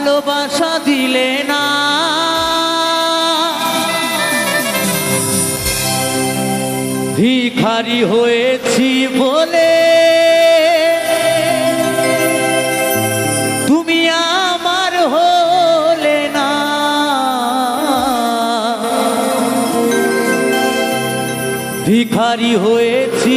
ভালোবাসা দিলে না। ভিখারি হয়েছি বলে তুমি আমার হলে না। ভিখারি হয়েছি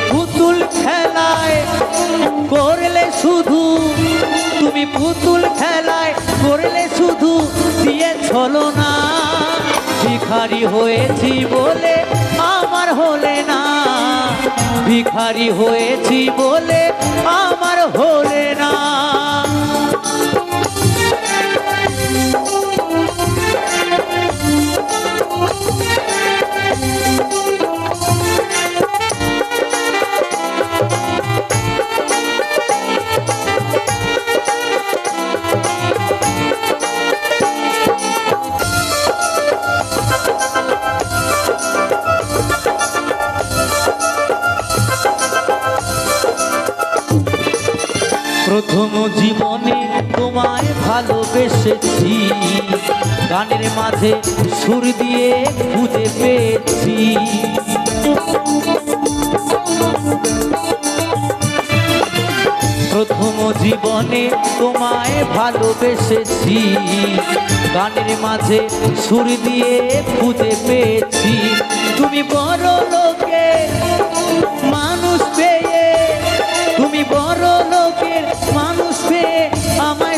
পুতুল খেলায় করলে শুধু, তুমি পুতুল খেলায় করলে শুধু দিয়ে ছলো না। ভিখারি হয়েছি বলে আমার হলে না। ভিখারি হয়েছি বলে আমার হলে না। প্রথম জীবনে তোমায় ভালোবেসেছি। গানের মাঝে সুর দিয়ে খুঁজে পেয়েছি। প্রথম জীবনে তোমায় ভালোবেসেছি। গানের মাঝে সুর দিয়ে খুঁজে পেয়েছি। তুমি বড় লোকে, মানুষ পেয়ে। তুমি বড় আমায়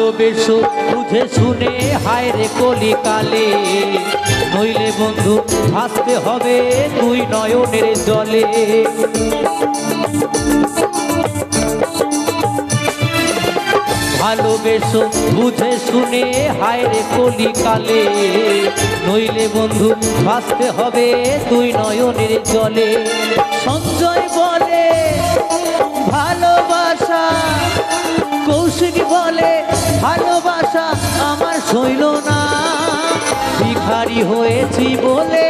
ভালোবেসো, বুঝে শুনে, হায় রে কলি কালে নইলে বন্ধু, ভাসতে হবে তুই নয়নের জলে। ভালোবেসো, বুঝে শুনে, হায় রে কলি কালে নইলে বন্ধু, ভাসতে হবে তুই নয়নের জলে। সঞ্জয় বলে, ভালোবাসা, কৌশিক বলে ভালোবাসা আমার সইল না। ভিখারি হয়েছি বলে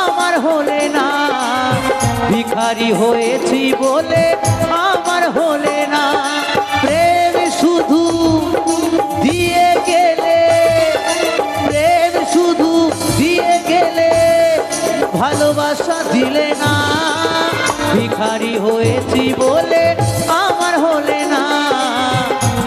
আমার হলে না। ভিখারি হয়েছি বলে আমার হলে না। প্রেম শুধু দিয়ে গেলে, প্রেম শুধু দিয়ে গেলে ভালোবাসা দিলে না। ভিখারি হয়েছি বলে আমার হলে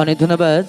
অনেক ধন্যবাদ।